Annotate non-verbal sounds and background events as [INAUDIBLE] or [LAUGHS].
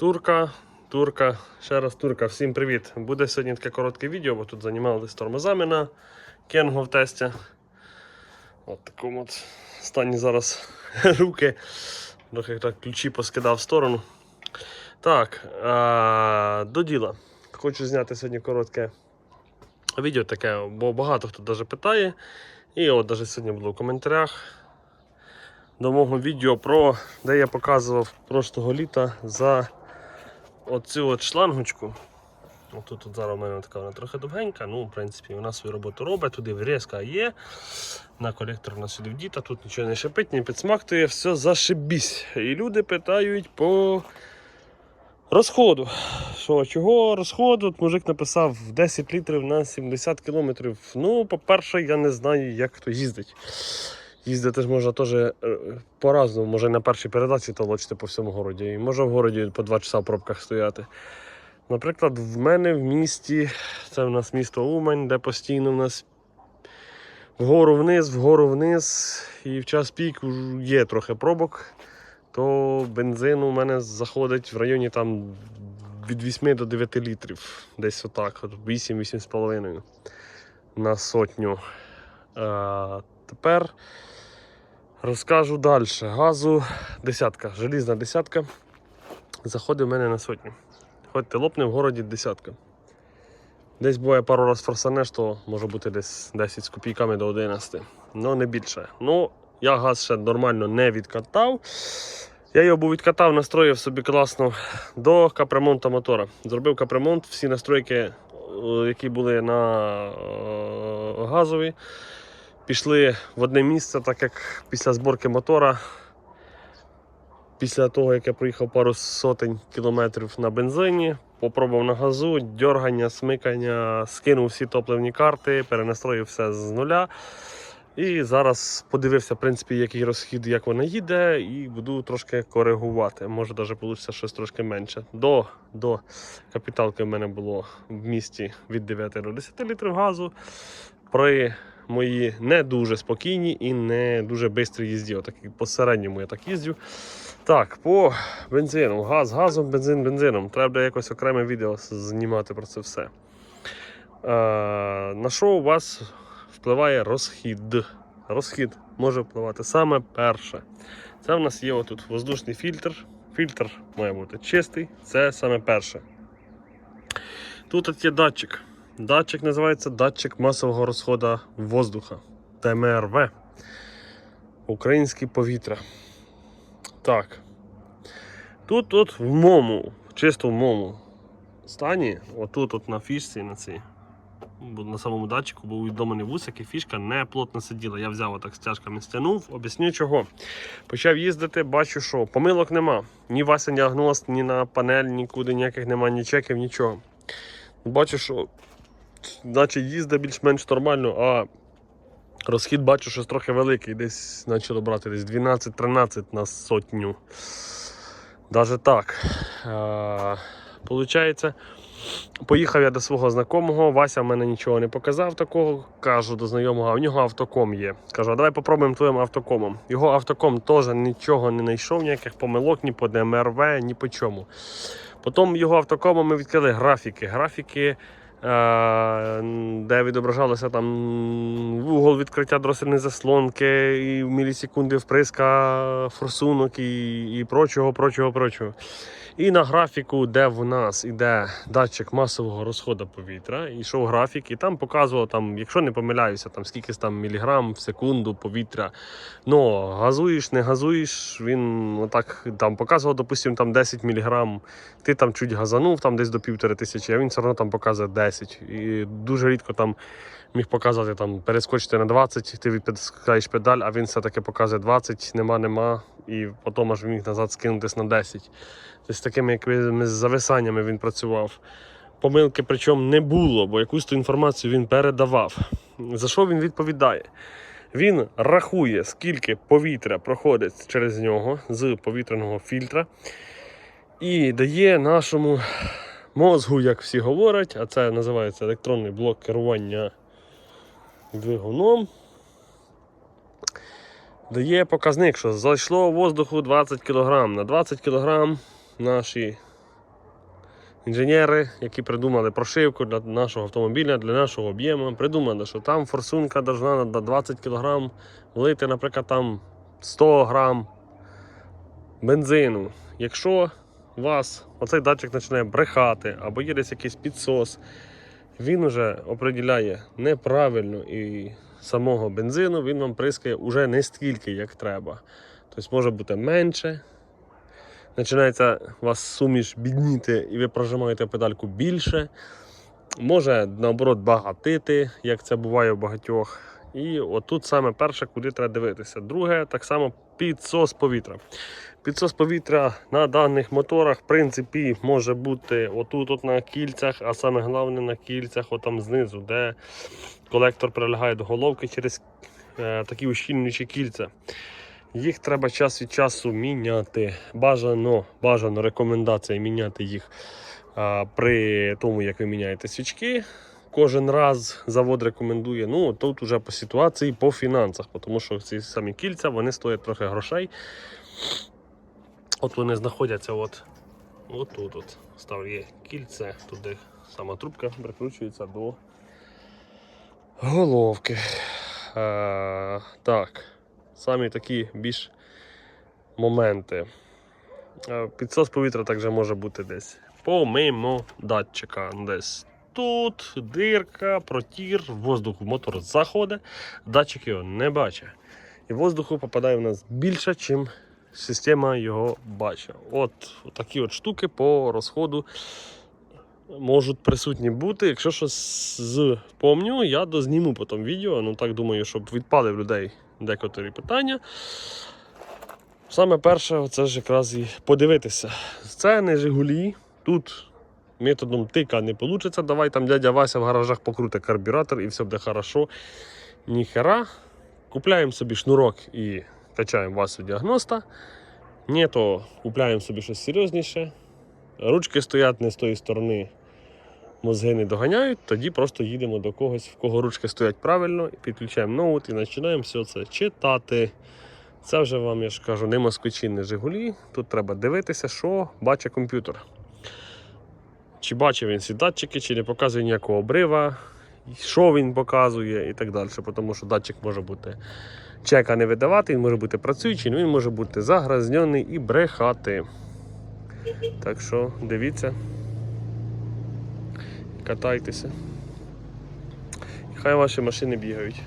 Турка, турка, ще раз турка, всім привіт. Буде сьогодні таке коротке відео, бо тут займалися тормозами на Кенго в тесті. От такому от стані зараз [LAUGHS] руки. Трохи так ключі поскидав в сторону. Так, а, до діла. Хочу зняти сьогодні коротке відео таке, бо багато хто даже питає. І от навіть сьогодні було в коментарях до мого відео про де я показував прошлого літа за оцю от шлангочку. Отут от зараз у мене така вона трохи довгенька, ну, в принципі, вона свою роботу робить, туди врізка є. На колектор вона сюди вдіта, тут нічого не шипить, не підсмактує, все зашибісь. І люди питають по розходу. Що, чого розходу? От мужик написав 10 літрів на 70 кілометрів. Ну, по-перше, я не знаю, як хто їздить. Їздити можна теж е, по-разному, може на першій передачі толочити по всьому городі. І може в городі по 2 часа в пробках стояти. Наприклад, в мене в місті, це в нас місто Умань, де постійно в нас вгору вниз, вгору вниз, і в час пік є трохи пробок, то бензин у мене заходить в районі там від 8 до 9 літрів. Десь отак, от 8-8,5 на сотню. А, тепер розкажу далі. Газу десятка, желізна десятка. Заходить в мене на сотню. Хоч ти лопне в городі десятка. Десь буває пару раз форсанеш, то може бути десь 10 з копійками до 11. Ну не більше. Ну, я газ ще нормально не відкатав. Я його був відкатав, настроїв собі класно до капремонту мотора. Зробив капремонт, всі настройки, е, які були на е, газові, пішли в одне місце, так як після зборки мотора Після того, як я проїхав пару сотень кілометрів на бензині, попробував на газу, дьоргання, смикання, скинув всі топливні карти, перенастроїв все з нуля. І зараз подивився, в принципі, який розхід, як вона їде, і буду трошки коригувати. Може, навіть вийде щось трошки менше. До, до капіталки в мене було в місті від 9 до 10 літрів газу. При моїй не дуже спокійній і не дуже швидкій їзді. Отак, по середньому я так їздю. Так, по бензину. Газ газом, бензин бензином. Треба якось окреме відео знімати про це все. Е, на що у вас впливає розхід? Розхід може впливати саме перше. Це в нас є отут воздушний фільтр. Фільтр має бути чистий, це саме перше. Тут є датчик. Датчик називається датчик масового розходу воздуха. ТМРВ. Українське повітря. Так. Тут от в моєму, чисто в моєму стані, отут от на фішці на цій, на самому датчику був відоманий вусик і фішка не плотно сиділа. Я взяв отак стяжками стягнув, об'ясню чого. Почав їздити, бачу, що помилок нема. Ні Вася діагноз, ні на панель, нікуди ніяких нема, ні чеків, нічого. Бачу, що наче їздить більш-менш нормально, а розхід бачу, що трохи великий. Десь почало брати десь 12-13 на сотню. Даже так. Получається, поїхав я до свого знайомого, Вася мене нічого не показав такого. Кажу до знайомого, а в нього автоком є. Кажу, а давай попробуємо твоїм автокомом. Його автоком теж нічого не знайшов, ніяких помилок, ні по ДМРВ, ні по чому. Потім його автокомом ми відкрили графіки. Графіки, де відображалося там вугол відкриття дросельної заслонки, і мілісекунди вприска форсунок і, і прочого, прочого, прочого. І на графіку, де в нас іде датчик масового розходу повітря, йшов графік, і там показував, там, якщо не помиляюся, там скільки там міліграм в секунду повітря. Ну, газуєш, не газуєш, він отак там показував, допустимо, там 10 міліграм. Ти там чуть газанув, там десь до півтори тисячі, а він все одно там показує 10. І дуже рідко там міг показати там перескочити на 20, ти відпускаєш педаль, а він все-таки показує 20, нема, нема. І потім аж міг назад скинутись на 10. Тобто з такими якимись зависаннями він працював. Помилки причому не було, бо якусь ту інформацію він передавав. За що він відповідає? Він рахує, скільки повітря проходить через нього з повітряного фільтра, і дає нашому мозгу, як всі говорять, а це називається електронний блок керування двигуном. Дає показник, що зайшло воздуху 20 кг. На 20 кг наші інженери, які придумали прошивку для нашого автомобіля, для нашого об'єму, придумали, що там форсунка должна на 20 кг влити, наприклад, там 100 грам бензину. Якщо вас оцей датчик починає брехати або є десь якийсь підсос, він вже определяє неправильно і самого бензину, він вам прискає уже не стільки, як треба. Тобто може бути менше. Починається у вас суміш бідніти, і ви прожимаєте педальку більше. Може, наоборот, багатити, як це буває у багатьох. І отут саме перше, куди треба дивитися. Друге, так само підсос повітря. Підсос повітря на даних моторах, в принципі, може бути отут от на кільцях, а саме головне на кільцях, отам знизу, де колектор прилягає до головки через е, такі ущільнюючі кільця. Їх треба час від часу міняти. Бажано, бажано рекомендація міняти їх а, при тому, як ви міняєте свічки. Кожен раз завод рекомендує. Ну тут уже по ситуації, по фінансах, тому що ці самі кільця вони стоять трохи грошей. От вони знаходяться от, от тут. От. Став є кільце, туди сама трубка прикручується до головки. Е, так, самі такі більш моменти. Е, Підсос повітря також може бути десь помимо датчика. Десь тут дирка, протір, воздух в мотор заходить, датчик його не бачить. І воздуху попадає в нас більше, ніж система його бачить. От такі от штуки по розходу можуть присутні бути. Якщо щось запомню, я дозніму потім відео. Ну так думаю, щоб відпали в людей декоторі питання. Саме перше, це ж якраз і подивитися. Це не Жигулі. Тут методом тика не вийде. Давай там дядя Вася в гаражах покрути карбюратор і все буде хорошо. Ніхера. Купляємо собі шнурок і качаємо Васю діагноста. Ні, то купляємо собі щось серйозніше. Ручки стоять не з тої сторони, мозги не доганяють, тоді просто їдемо до когось, в кого ручки стоять правильно, підключаємо ноут і починаємо все це читати. Це вже вам, я ж кажу, не москвичі, не Жигулі. Тут треба дивитися, що бачить комп'ютер. Чи бачив він ці датчики, чи не показує ніякого обрива, що він показує і так далі. Тому що датчик може бути чека не видавати, він може бути працюючий, він може бути загразнений і брехати. Так що дивіться, катайтеся. І хай ваші машини бігають.